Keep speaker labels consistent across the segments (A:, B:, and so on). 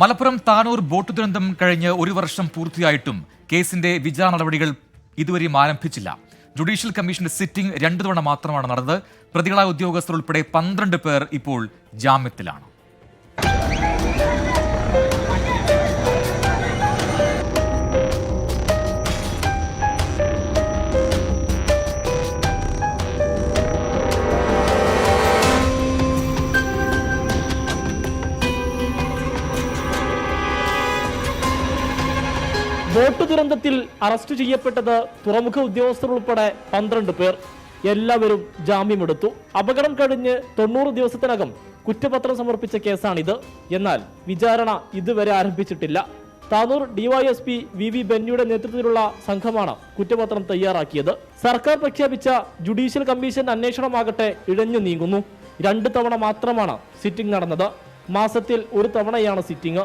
A: Malappuram Tanur boat ദുരന്തം കഴിഞ്ഞ് ഒരു വർഷം പൂർത്തിയായിട്ടും കേസിന്റെ വിചാരണ നടപടികൾ ഇതുവരെയും ആരംഭിച്ചില്ല. ജുഡീഷ്യൽ കമ്മീഷന്റെ സിറ്റിംഗ് രണ്ടു തവണ മാത്രമാണ് നടന്നത്. പ്രതികളായ ഉദ്യോഗസ്ഥർ ഉൾപ്പെടെ പന്ത്രണ്ട് പേർ ഇപ്പോൾ ജാമ്യത്തിലാണ്.
B: ബോട്ട് ദുരന്തത്തിൽ അറസ്റ്റ് ചെയ്യപ്പെട്ടത് തുറമുഖ ഉദ്യോഗസ്ഥർ ഉൾപ്പെടെ പന്ത്രണ്ട് പേർ. എല്ലാവരും ജാമ്യമെടുത്തു. അപകടം കഴിഞ്ഞ് തൊണ്ണൂറ് ദിവസത്തിനകം കുറ്റപത്രം സമർപ്പിച്ച കേസാണിത്. എന്നാൽ വിചാരണ ഇതുവരെ ആരംഭിച്ചിട്ടില്ല. താനൂർ ഡിവൈഎസ്പി വി വി ബെന്നിയുടെ നേതൃത്വത്തിലുള്ള സംഘമാണ് കുറ്റപത്രം തയ്യാറാക്കിയത്. സർക്കാർ പ്രഖ്യാപിച്ച ജുഡീഷ്യൽ കമ്മീഷൻ അന്വേഷണമാകട്ടെ ഇഴഞ്ഞു നീങ്ങുന്നു. രണ്ട് തവണ മാത്രമാണ് സിറ്റിംഗ് നടന്നത്. മാസത്തിൽ ഒരു തവണയാണ് സിറ്റിംഗ്.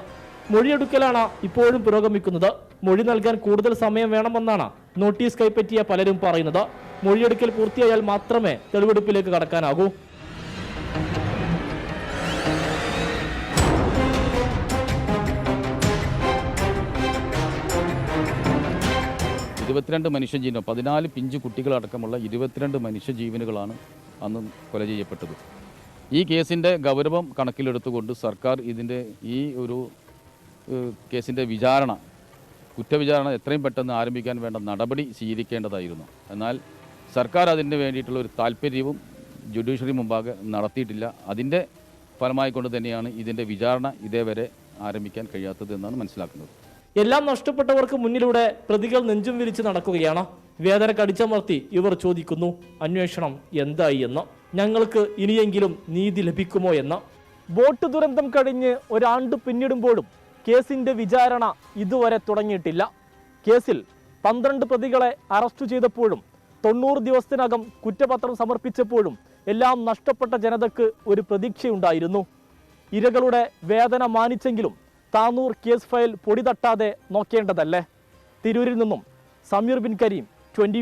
B: മൊഴിയെടുക്കലാണ് ഇപ്പോഴും പുരോഗമിക്കുന്നത്. മൊഴി നൽകാൻ കൂടുതൽ സമയം വേണമെന്നാണ് നോട്ടീസ് കൈപ്പറ്റിയ പലരും പറയുന്നത്. മൊഴിയെടുക്കൽ പൂർത്തിയായാൽ മാത്രമേ തെളിവെടുപ്പിലേക്ക് കടക്കാനാകൂ.
C: ഇരുപത്തിരണ്ട് മനുഷ്യജീവനം പതിനാല് പിഞ്ചു കുട്ടികളടക്കമുള്ള ഇരുപത്തിരണ്ട് മനുഷ്യജീവനുകളാണ് അന്ന് കൊല ചെയ്യപ്പെട്ടത്. ഈ കേസിന്റെ ഗൗരവം കണക്കിലെടുത്തുകൊണ്ട് സർക്കാർ ഇതിന്റെ ഈ ഒരു കേസിന്റെ വിചാരണ കുറ്റവിചാരണ എത്രയും പെട്ടെന്ന് ആരംഭിക്കാൻ വേണ്ട നടപടി സ്വീകരിക്കേണ്ടതായിരുന്നു. എന്നാൽ സർക്കാർ അതിന് വേണ്ടിയിട്ടുള്ള ഒരു താല്പര്യവും ജുഡീഷ്യറി മുമ്പാകെ നടത്തിയിട്ടില്ല. അതിന്റെ ഫലമായി കൊണ്ട് തന്നെയാണ് ഇതിന്റെ വിചാരണ ഇതേവരെ ആരംഭിക്കാൻ കഴിയാത്തത് എന്നാണ് മനസ്സിലാക്കുന്നത്.
B: എല്ലാം നഷ്ടപ്പെട്ടവർക്ക് മുന്നിലൂടെ പ്രതികൾ നെഞ്ചും വിരിച്ച് നടക്കുകയാണ്. വേദന കടിച്ചമർത്തി ഇവർ ചോദിക്കുന്നു അന്വേഷണം എന്തായി എന്ന്? ഞങ്ങൾക്ക് ഇനിയെങ്കിലും നീതി ലഭിക്കുമോ എന്ന്? ബോട്ട് ദുരന്തം കഴിഞ്ഞ് ഒരാണ്ട് പിന്നിടുമ്പോഴും കേസിന്റെ വിചാരണ ഇതുവരെ തുടങ്ങിയിട്ടില്ല. കേസിൽ പന്ത്രണ്ട് പ്രതികളെ അറസ്റ്റ് ചെയ്തപ്പോഴും തൊണ്ണൂറ് ദിവസത്തിനകം കുറ്റപത്രം സമർപ്പിച്ചപ്പോഴും എല്ലാം നഷ്ടപ്പെട്ട ജനതയ്ക്ക് ഒരു പ്രതീക്ഷയുണ്ടായിരുന്നു. ഇരകളുടെ വേദന മാനിച്ചെങ്കിലും താനൂർ കേസ് ഫയൽ പൊടി തട്ടാതെ നോക്കേണ്ടതല്ലേ. തിരൂരിൽ നിന്നും സമീർ ബിൻ കരീം ട്വന്റി